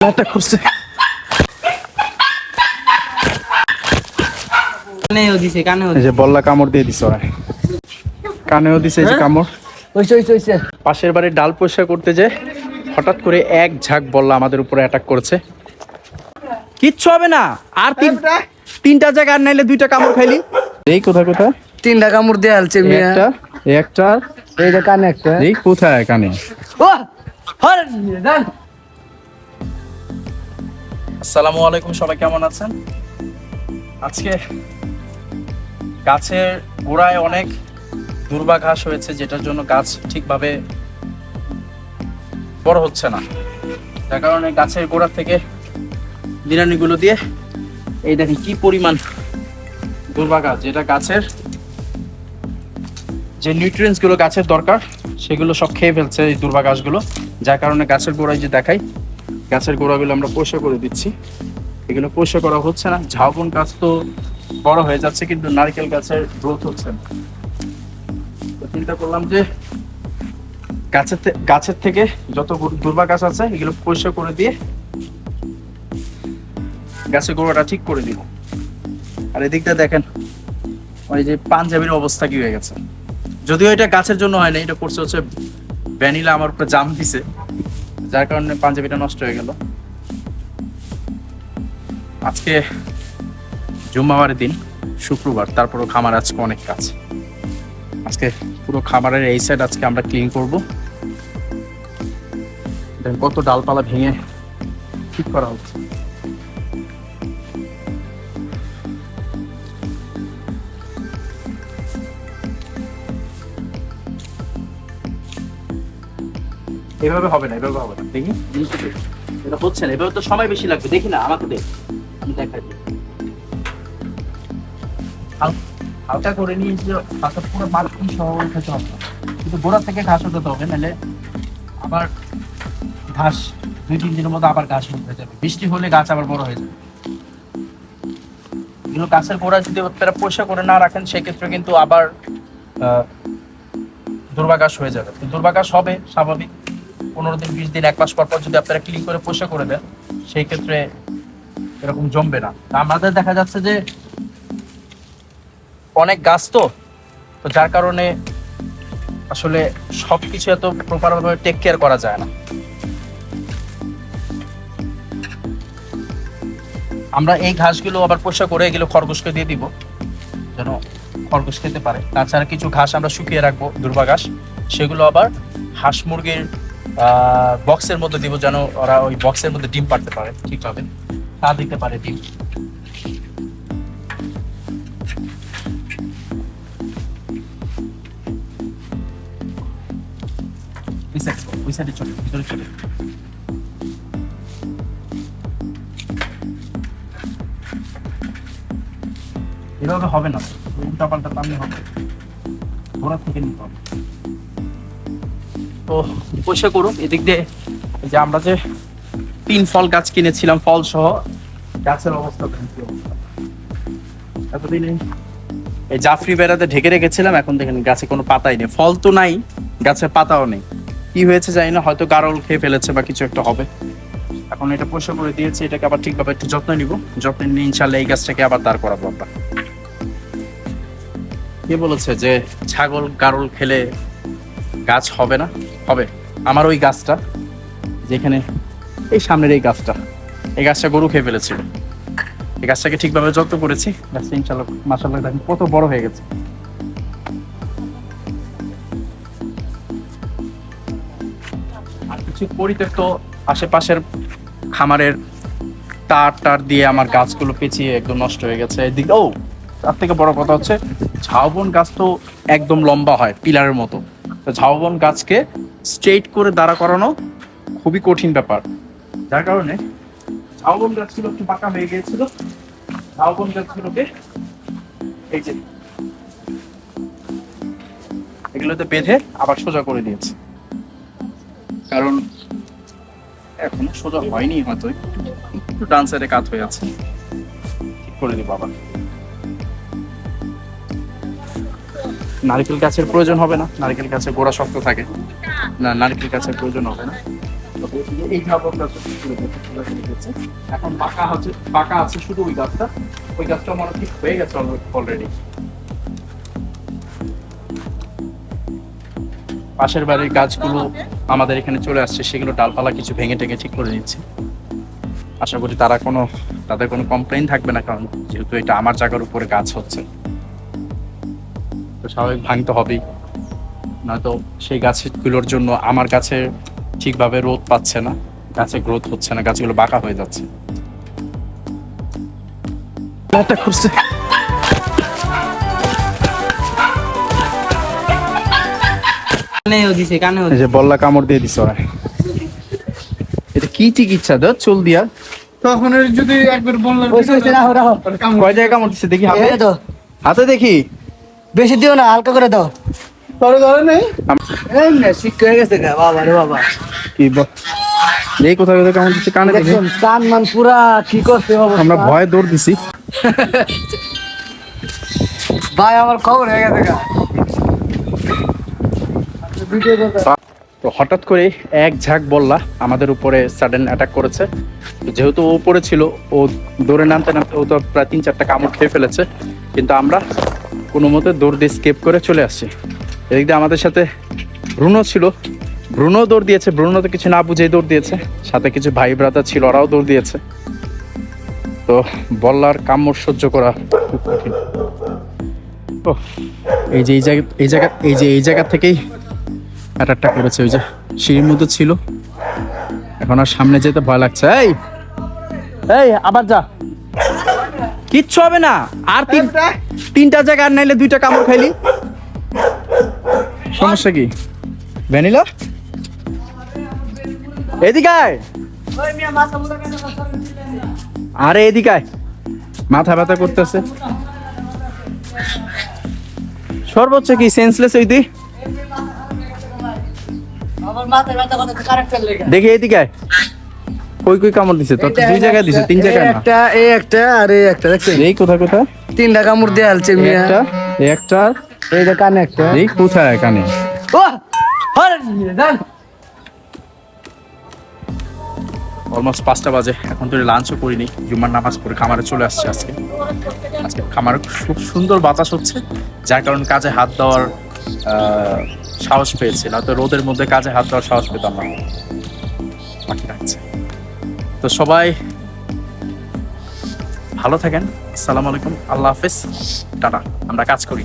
Attack করছে। কানেও দিছে কানেও এই যে বল্লা কামড় দিয়ে দিছে ওরা। কানেও দিছে এই যে কামড়। ওইছে ওইছে ওইছে পাশের বাড়ির ডাল পরিষ্কার করতে যে হঠাৎ করে এক ঝাঁক বল্লা আমাদের উপরে অ্যাটাক করেছে। কিচ্ছু হবে না। আর তিন তিনটা জায়গা আর নাইলে দুইটা কামড় খাইলি। এই কোথায় কোথায়? তিনটা কামড় দিয়ে আলছে মিয়া। একটা একটা। এই যে কানে একটা। এই কোথায় কানে? ও হর জান আসসালামু আলাইকুম, সবাই কেমন আছেন? আজকে গাছের গোড়ায় অনেক দুর্বা ঘাস হয়েছে, যেটার জন্য গাছ ঠিকভাবে বড় হচ্ছে না। যার কারণে গাছের গোড়া থেকে বিরানিগুলো দিয়ে এই দেখেন কি পরিমাণ দুর্বা গাছ যেটা গাছের যে নিউট্রিয়েন্টসগুলো গাছের দরকার, সেগুলো সব খেয়ে ফেলছে এই দুর্বা গাছগুলো যার কারণে গাছের গোড়ায় যে দেখাই গাছের গোড়াগুলো আমরা পরিষ্কার করে দিচ্ছি। এগুলো পরিষ্কার করা হচ্ছে না। ঝাউবন গাছ তো বড় হয়ে যাচ্ছে, কিন্তু নারকেল গাছের গ্রোথ হচ্ছে না। চিন্তা করলাম যে গাছের গাছের থেকে যত দুর্বা গাছ আছে, এগুলো পরিষ্কার করে দিয়ে গাছের গোড়াটা ঠিক করে দিব। আর এদিকটা দেখেন, ওই যে পাঞ্জাবির অবস্থা কি হয়ে গেছে। যদিও এটা গাছের জন্য হয় না এটা করছে হচ্ছে ভ্যানিলা আমার উপরে জাম দিছে। যার কারণে পাঞ্জাবিটা নষ্ট হয়ে গেল। আজকে জুম্মাবারের দিন, শুক্রবার, তারপরও খামার আজকে অনেক কাজ। আজকে পুরো খামারের এই সাইড আজকে আমরা ক্লিন করব। কত ডালপালা ভেঙে ঠিক করা হচ্ছে। এভাবে হবে না এভাবে হবে না। দেখি। এটা হচ্ছে না এভাবে তো সময় বেশি লাগবে। দেখি না আমাকে দেখ আমি দেখাই হালকা করে নিয়ে যে পাতা পুরো মাটি সহ উঠাতে হবে। কিন্তু গোড়া থেকে ঘাস উঠাতে হবে নাহলে আবার ঘাস দুই তিন দিনের মধ্যে আবার ঘাস উঠে যাবে। বৃষ্টি হলে গাছ আবার বড় হয়ে যাবে। এগুলো গাছের গোড়া যদি আপনারা পরিষ্কার করে না রাখেন সেক্ষেত্রে কিন্তু আবার আহ, দুর্বাঘাস হয়ে যাবে। তো দুর্বাঘাস হবে স্বাভাবিক। পনেরো দিন, বিশ দিন, এক মাস পর পর যদি আপনারা ক্লিন করে পরিষ্কার করে দেন, সেই ক্ষেত্রে এরকম জমবে না। আমাদের দেখা যাচ্ছে যে অনেক গাছ তো তো যার কারণে আসলে সবকিছু এত প্রপার ভাবে টেক কেয়ার করা যায় না। আমরা এই ঘাসগুলো আবার পরিষ্কার করে এগুলো খরগোশকে দিয়ে দিব, যেন খরগোশ খেতে পারে। তাছাড়া কিছু ঘাস আমরা শুকিয়ে রাখব, দুর্বা ঘাস। সেগুলো আবার হাঁস মুরগির বক্সের মধ্যে দিব যেন ওরা ওই বক্সের মধ্যে ডিম পারতে পারে ঠিকভাবে তা দিতে পারে ডিম। এভাবে হবে না। উল্টা পাল্টা টানলে হবে। ঘোড়া থেকে নিতে হবে। তো পয়সা করুন, এদিক দিয়ে যে আমরা যে তিন ফল গাছ কিনেছিলাম, ফল সহ, গাছের অবস্থা। এতদিন এই- জাফরি বেড়াতে ঢেকে রেখেছিলাম, এখন দেখেন গাছে কোনো পাতাই নেই। ফল তো নাই, গাছে পাতাও নেই। কি হয়েছে জানি না, হয়তো গারল খেয়ে ফেলেছে বা কিছু একটা হবে। এখন এটা পয়সা করে দিয়েছি, এটাকে আবার ঠিকভাবে একটু যত্ন নিব। যত্ন নিয়ে ইনশাল্লাহ এই গাছটাকে আবার দাঁড় করাবো আমরা। কে বলেছে যে ছাগল, গারল খেলে গাছ হবে না। হবে। আমার ওই গাছটা, যেখানে এই সামনের এই গাছটা এই গাছটা গরু খেয়ে ফেলেছিল। এই গাছটাকে ঠিকভাবে যত্ন করেছি। গাছটা ইনশাল্লাহ মাসাল্লাহ দেখেন, কত বড় হয়ে গেছে। আর কিছু পরিত্যক্ত আশেপাশের খামারের তার টার দিয়ে আমার গাছগুলো পেঁচিয়ে একদম নষ্ট হয়ে গেছে। এদিকে, ও, তার থেকে বড় কথা হচ্ছে, ঝাউবন গাছ তো একদম লম্বা হয়, পিলারের মতো। তো ঝাউবন গাছকে স্ট্রেট করে দাঁড়া করানো খুবই কঠিন ব্যাপার। যার কারণে ঝাউবন গাছগুলো একটু পাকা হয়ে গিয়েছিল। ঝাউবন গাছগুলোকে এই যে এগুলোতে বেঁধে আবার সোজা করে দিয়েছে। কারণ এখনও সোজা হয়নি হয়তো। একটু ডান সাইডে কাত হয়ে আছে। ঠিক করে দিব আবার। নারকেল গাছের প্রয়োজন হবে না। নারকেল গাছের গোড়া শক্ত থাকে। না, নারকেল গাছের প্রয়োজন হবে না। এখন হচ্ছে আছে শুধু ওই গাছটা। ওই গাছটা ঠিক হয়ে গেছে অলরেডি পাশের বাড়ির গাছগুলো আমাদের এখানে চলে আসছে। সেগুলো ডালপালা কিছু ভেঙে টেঙে ঠিক করে নিচ্ছে। আশা করি তারা কোনো, তাদের কোনো কমপ্লেন থাকবে না কারণ যেহেতু এটা আমার জায়গার উপরে গাছ হচ্ছে। তো স্বাভাবিক ভাঙতে হবেই। নয়তো সেই গাছগুলোর জন্য আমার গাছে ঠিকভাবে রোদ পাচ্ছে না গাছে গ্রোথ হচ্ছে না গাছগুলো বাঁকা হয়ে যাচ্ছে। করছে কানেও দিছে কানেও এই যে বল্লা কামড় দিয়ে দিছ ওরা। এটা কি চিকিৎসা দাও চুল দিয়া? তখন যদি একবার বললাম কয় জায়গায় কামড় দিচ্ছে দেখি হাতে? তো। হাতে দেখি। বেশি দিও না হালকা করে দাও। ধরে ধরে নেই এমনি হয়ে গেছে গা বাবা রে বাবা। কি ব- এই কোথায় কোথায় কামড় দিচ্ছে কানে দেখি। কান মান পুরা কি করছে আমরা ভয়ে দৌড় দিছি। ভাই আমার খবর হয়ে গেছে গা। তো হঠাৎ করে এক ঝাঁক বললা আমাদের উপরে সাডেন অ্যাটাক করেছে। যেহেতু ও উপরে ছিল ও দৌড়ে নামতে নামতে ও তো প্রায় তিন চারটা কামড় খেয়ে ফেলেছে। কিন্তু আমরা কোনো মতে দৌড় দিয়ে স্কেপ করে চলে আসছি। এদিক দিয়ে আমাদের সাথে ব্রুনো ছিল। ব্রুনো দৌড় দিয়েছে। ব্রুনো তো কিছু না বুঝেই দৌড় দিয়েছে। সাথে কিছু ভাই ব্রাদার ছিল ওরাও দৌড় দিয়েছে। তো বল্লার কামড় সহ্য করা খুব কঠিন। ওহ, এই যে এই জায়গা এই জায়গা এই যে এই জায়গা থেকেই অ্যাটাকটা করেছে ওই যে সিঁড়ির মধ্যে ছিল। এখন আর সামনে যেতে ভয় লাগছে। এই এই আবার যা। কিচ্ছু হবে না। আর তিন তিনটা জায়গা আর নাইলে দুইটা কামড় খাইলি। সমস্যা কি? ভ্যানিলা? এদিকে আয়। আরে এদিকায় মাথা ব্যথা করতেছে। সর্বোচ্চ কি সেন্সলেস হইতি? দেখি এদিকে আয়। কই কই কামড় দিছে? তো দুই জায়গায় দিছে তিন জায়গায় না? একটা এই একটা আর এই একটা দেখছেন? এই কোথায় কোথায় তিনটা কামড় দিয়ে আলছে মিয়া। একটা একটা এই যে কানে একটা। এই কোথায় কানে? ও হরে জান অলমোস্ট পাঁচটা বাজে এখন তো লাঞ্চও করিনি। জুমার নামাজ পড়ে খামারে চলে আসছে আজকে। আজকে খামারে খুব সুন্দর বাতাস হচ্ছে যার কারণে কাজে হাত দেওয়ার আহ, সাহস পেয়েছে। না তো রোদের মধ্যে কাজে হাত দেওয়ার সাহস পেতাম না। বাকি রাখছে। তো সবাই ভালো থাকেন। আসসালামু আলাইকুম। আল্লাহ হাফেজ। টাটা। আমরা কাজ করি।